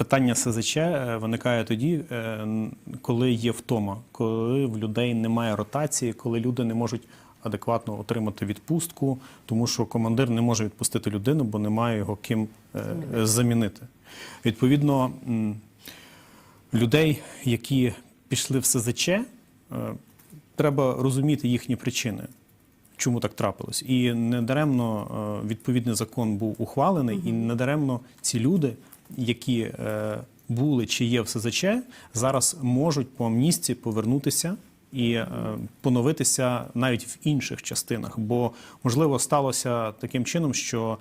Питання СЗЧ е, виникає тоді, е, коли є втома, коли в людей немає ротації, коли люди не можуть адекватно отримати відпустку, тому що командир не може відпустити людину, бо немає його ким е, замінити. Відповідно, людей, які пішли в СЗЧ, треба розуміти їхні причини. Чому так трапилось? І недаремно відповідний закон був ухвалений, і недаремно ці люди, які е, були чи є в СЗЧ, зараз можуть по амністії повернутися і е, поновитися навіть в інших частинах. Бо можливо сталося таким чином, що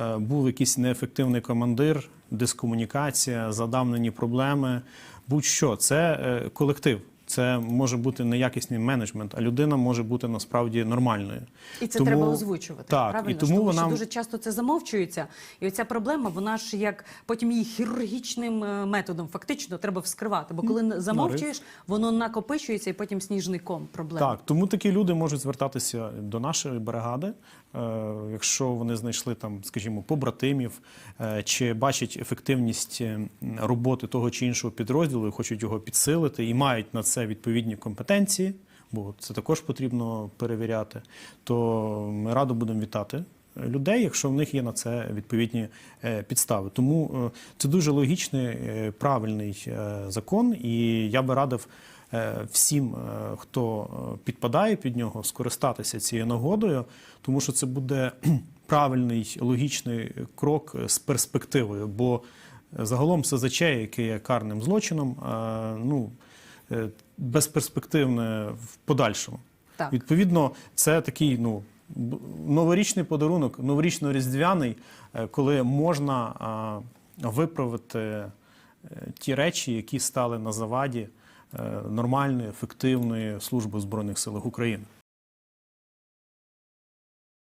е, був якийсь неефективний командир, дискомунікація, задавнені проблеми. Будь-що це колектив. Це може бути неякісний менеджмент, а людина може бути насправді нормальною. І це Тому- треба озвучувати. Так, правильно? і тому тому вона що дуже часто це замовчується. І оця проблема, вона ж як потім її хірургічним е, методом фактично треба вскривати. Бо коли замовчуєш, воно накопичується і потім сніжний ком проблем. Так, тому такі люди можуть звертатися до нашої бригади, е, якщо вони знайшли там, скажімо, побратимів, е, чи бачать ефективність роботи того чи іншого підрозділу, і хочуть його підсилити, і мають на це відповідні компетенції, бо це також потрібно перевіряти, то ми радо будемо вітати. Людей, якщо в них є на це відповідні е, підстави, тому е, це дуже логічний, е, правильний закон, і я би радив всім, хто підпадає під нього, скористатися цією нагодою, тому що це буде правильний логічний крок з перспективою. Бо загалом СЗЧ, яке є карним злочином, ну безперспективне в подальшому. Так. Відповідно, це такий ну, новорічний подарунок, новорічно-різдвяний, е, коли можна а, виправити е, ті речі, які стали на заваді е, нормальної, ефективної служби Збройних сил України.